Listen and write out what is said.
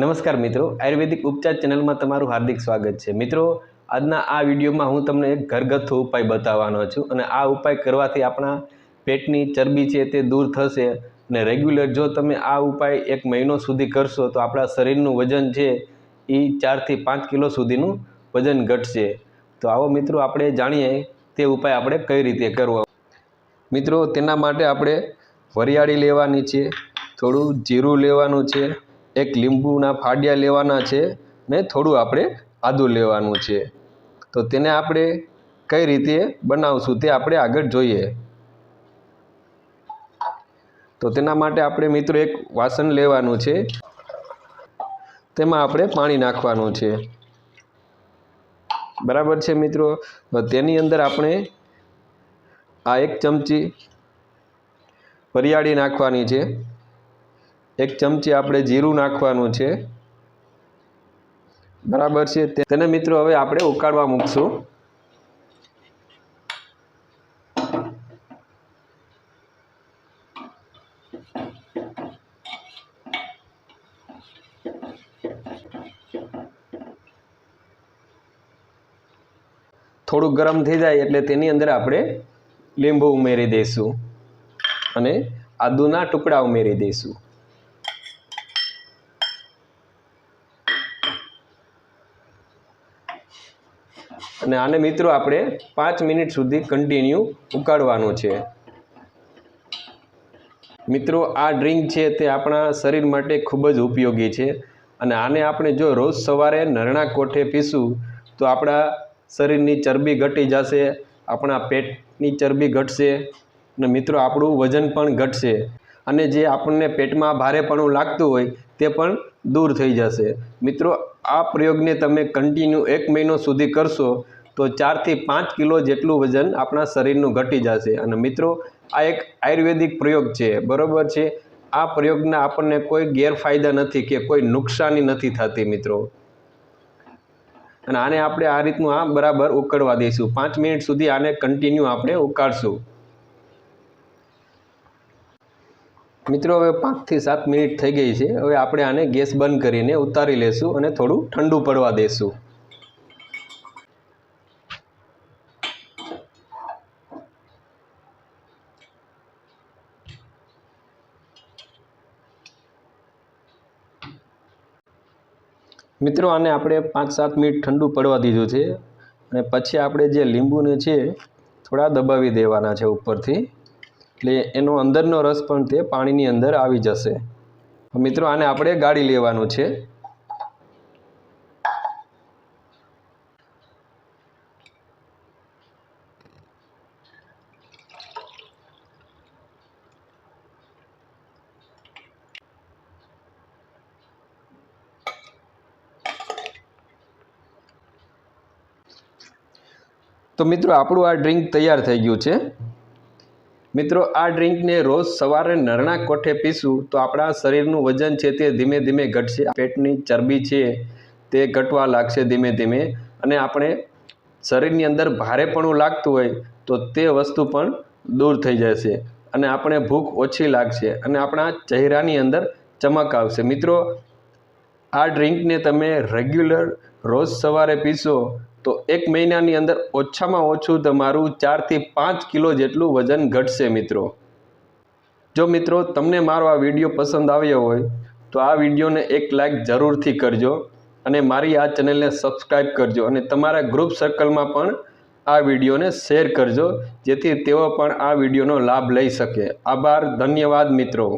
નમસ્કાર મિત્રો, આયુર્વેદિક ઉપચાર ચેનલમાં તમારું હાર્દિક સ્વાગત છે. મિત્રો, આજના આ વિડીયોમાં હું તમને એક ઘરગથ્થુ ઉપાય બતાવવાનો છું અને આ ઉપાય કરવાથી આપણા પેટની ચરબી છે તે દૂર થશે અને રેગ્યુલર જો તમે આ ઉપાય એક મહિનો સુધી કરશો તો આપણા શરીરનું વજન છે એ ચારથી પાંચ કિલો સુધીનું વજન ઘટશે. તો આવો મિત્રો, આપણે જાણીએ તે ઉપાય આપણે કઈ રીતે કરવો. મિત્રો, તેના માટે આપણે વરિયાળી લેવાની છે, થોડું જીરું લેવાનું છે એક લીંબુના ફાડિયા લેવાના છે ને થોડું આપણે આદું લેવાનું છે. તો તેને આપણે કઈ રીતે બનાવશું તે આપણે આગળ જોઈએ. તો તેના માટે આપણે મિત્રો એક વાસણ લેવાનું છે. તેમાં આપણે પાણી નાખવાનું છે. બરાબર છે મિત્રો? તેની અંદર આપણે આ એક ચમચી વરિયાળી નાખવાની છે. એક ચમચી આપણે જીરું નાખવાનું છે. બરાબર છે. તેને મિત્રો હવે આપણે ઉકાળવા મૂકશું. થોડું ગરમ થઈ જાય એટલે તેની અંદર આપણે લીંબુ ઉમેરી દઈશું. અને આદુના ટુકડા ઉમેરી દઈશું. અને આને મિત્રો આપણે પાંચ મિનિટ સુધી કન્ટિન્યુ ઉકાળવાનું છે. મિત્રો, આ ડ્રિંક છે તે આપણા શરીર માટે ખૂબ જ ઉપયોગી છે અને આને આપણે જો રોજ સવારે નરણા કોઠે પીશું, તો આપણા શરીરની ચરબી ઘટી જશે, આપણા પેટની ચરબી ઘટશે અને મિત્રો, આપણું વજન પણ ઘટશે. અને જે આપણને પેટમાં ભારેપણું લાગતું હોય તે પણ દૂર થઈ જશે. મિત્રો, આ પ્રયોગને તમે કન્ટિન્યુ એક મહિનો સુધી કરશો તો ચારથી પાંચ કિલો જેટલું વજન આપણા શરીરનું ઘટી જશે. અને મિત્રો, આ એક આયુર્વેદિક પ્રયોગ છે, બરાબર છે? આ પ્રયોગના આપણને કોઈ ગેરફાયદા નથી કે કોઈ નુકસાની નથી થતી, મિત્રો. અને આને આપણે આ રીતનું આ બરાબર ઉકળવા દઈશું. પાંચ મિનિટ સુધી આને કન્ટિન્યુ આપણે ઉકાળશું. મિત્રો, હવે પાંચથી સાત મિનિટ થઈ ગઈ છે. હવે આપણે આને ગેસ બંધ કરીને ઉતારી લેશું અને થોડું ઠંડુ પડવા દેશું. મિત્રો, આને આપણે પાંચ સાત મિનિટ ઠંડુ પડવા દીધું છે. અને પછી આપણે જે લીંબુને છે, થોડા દબાવી દેવાના છે ઉપરથી. એટલે એનો અંદરનો રસ પણ તે પાણીની અંદર આવી જશે. મિત્રો, આને આપણે ગાળી લેવાનું છે. તો મિત્રો, આપણું આ ડ્રિંક તૈયાર થઈ ગયું છે. મિત્રો, આ ડ્રિંકને રોજ સવારે નરણા કોઠે પીશું તો આપણા શરીરનું વજન છે તે ધીમે ધીમે ઘટશે. પેટની ચરબી છે તે ઘટવા લાગશે ધીમે ધીમે અને આપણે શરીરની અંદર ભારેપણું લાગતું હોય તો તે વસ્તુ પણ દૂર થઈ જશે અને આપણે ભૂખ ઓછી લાગશે અને આપણા ચહેરાની અંદર ચમક આવશે. મિત્રો, આ ડ્રિંકને તમે રેગ્યુલર રોજ સવારે પીશો તો એક મહિનાની અંદર ઓછામાં ઓછું તમારું ચારથી પાંચ કિલો જેટલું વજન ઘટશે મિત્રો. જો મિત્રો તમને મારો આ વીડિયો પસંદ આવ્યો હોય, તો આ વિડીયોને એક લાઈક જરૂરથી કરજો અને મારી આ ચેનલને સબસ્ક્રાઈબ કરજો અને તમારા ગ્રુપ સર્કલમાં પણ આ વિડીયોને શેર કરજો, જેથી તેઓ પણ આ વિડીયોનો લાભ લઈ શકે. આભાર, ધન્યવાદ મિત્રો.